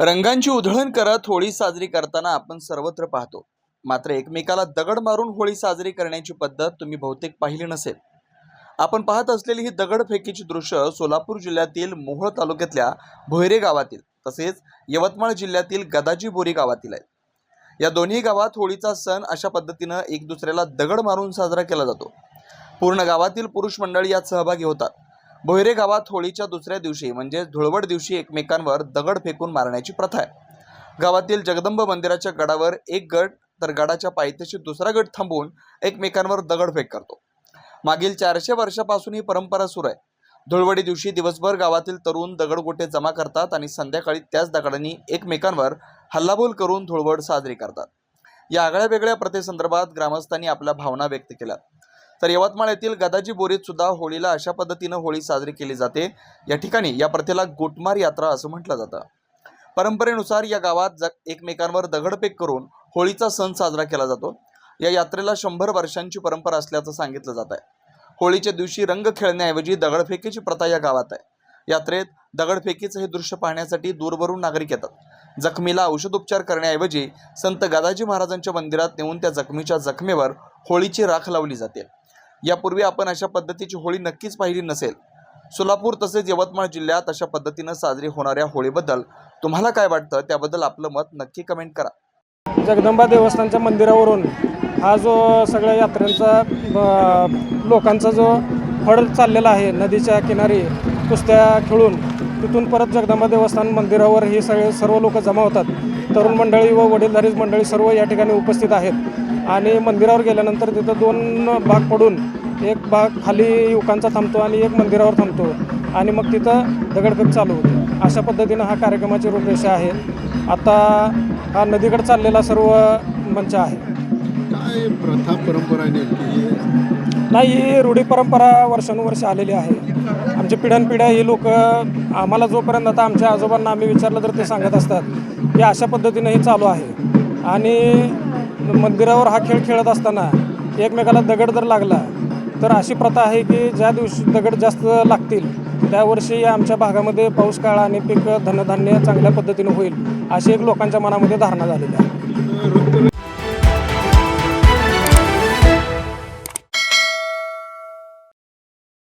रंगांची उधळण करत होळी साजरी करताना आपण सर्वत्र पाहतो. मात्र एकमेकाला दगड मारून होळी साजरी करण्याची पद्धत तुम्ही बहुतेक पाहिली नसेल. आपण पाहत असलेली ही दगडफेकीची दृश्य सोलापूर जिल्ह्यातील मोहोळ तालुक्यातल्या भोयरे गावातील तसेच यवतमाळ जिल्ह्यातील गदाजी बोरी गावातील आहेत या दोन्ही गावात होळीचा सण अशा पद्धतीनं एक दुसऱ्याला दगड मारून साजरा केला जातो. पूर्ण गावातील पुरुष मंडळी यात सहभागी होतात. भोयरे गावात होळीच्या दुसऱ्या दिवशी म्हणजे धुळवड दिवशी एकमेकांवर दगड फेकून मारण्याची प्रथा आहे. गावातील जगदंब मंदिराच्या गडावर एक गट तर गडाच्या पायथ्याशी दुसरा गट थांबवून एकमेकांवर दगडफेक करतो. मागील चारशे वर्षापासून ही परंपरा सुरू आहे. धुळवडी दिवशी दिवसभर गावातील तरुण दगडगोटे जमा करतात आणि संध्याकाळी त्याच दगडांनी एकमेकांवर हल्लाबोल करून धुळवड साजरी करतात. या आगळ्या वेगळ्या प्रथेसंदर्भात ग्रामस्थांनी आपल्या भावना व्यक्त केल्या तर यवतमाळ येथील गदाजी बोरीत सुद्धा होळीला अशा पद्धतीनं होळी साजरी केली जाते. या ठिकाणी या प्रथेला गोटमार यात्रा असं म्हटलं जातं. परंपरेनुसार या गावात ज एकमेकांवर दगडफेक करून होळीचा सण साजरा केला जातो. या यात्रेला शंभर वर्षांची परंपरा असल्याचं सांगितलं जात आहे. होळीच्या दिवशी रंग खेळण्याऐवजी दगडफेकीची प्रथा या गावात आहे. यात्रेत दगडफेकीचं हे दृश्य पाहण्यासाठी दूरवरून नागरिक येतात. जखमीला औषधोपचार करण्याऐवजी संत गदाजी महाराजांच्या मंदिरात नेऊन त्या जखमीच्या जखमेवर होळीची राख लावली जाते. यापूर्वी आपण अशा पद्धतीची होळी नक्कीच पाहिली नसेल. सोलापूर तसेच यवतमाळ जिल्ह्यात अशा पद्धतीनं साजरी होणाऱ्या होळीबद्दल तुम्हाला काय वाटतं? त्याबद्दल आपलं मत नक्की कमेंट करा. जगदंबा देवस्थानच्या मंदिरावरून हा जो सगळ्या यात्रेंचा लोकांचा जो फड चाललेला आहे नदीच्या किनारी कुस्त्या खेळून तिथून परत जगदंबा देवस्थान मंदिरावर हे सगळे सर्व लोक जमा होतात. तरुण मंडळी व वडीलधारी मंडळी सर्व या ठिकाणी उपस्थित आहेत. आणि मंदिरावर गेल्यानंतर तिथं दोन भाग पडून एक भाग खाली युवकांचा थांबतो आणि एक मंदिरावर थांबतो. आणि मग तिथं दगडफेक चालू होते. अशा पद्धतीनं हा कार्यक्रमाची रूपरेषा आहे. आता हा नदीकडे चाललेला सर्व मंच आहे. काय प्रथा परंपरा नाही ही रूढी परंपरा वर्षानुवर्ष आलेली आहे. आमची पिढ्यानपिढ्या ही लोक आम्हाला जोपर्यंत आता आमच्या आजोबांना आम्ही विचारलं तर ते सांगत असतात. की अशा पद्धतीनं हे चालू आहे. आणि मंदिरावर हा खेळ खेळत असताना एकमेकाला दगड जर लागला तर अशी प्रथा आहे की ज्या दिवशी दगड जास्त लागतील त्या वर्षी आमच्या भागामध्ये पाऊस काळ आणि पीक धनधान्य चांगल्या पद्धतीनं होईल अशी एक लोकांच्या मनामध्ये धारणा झालेली आहे.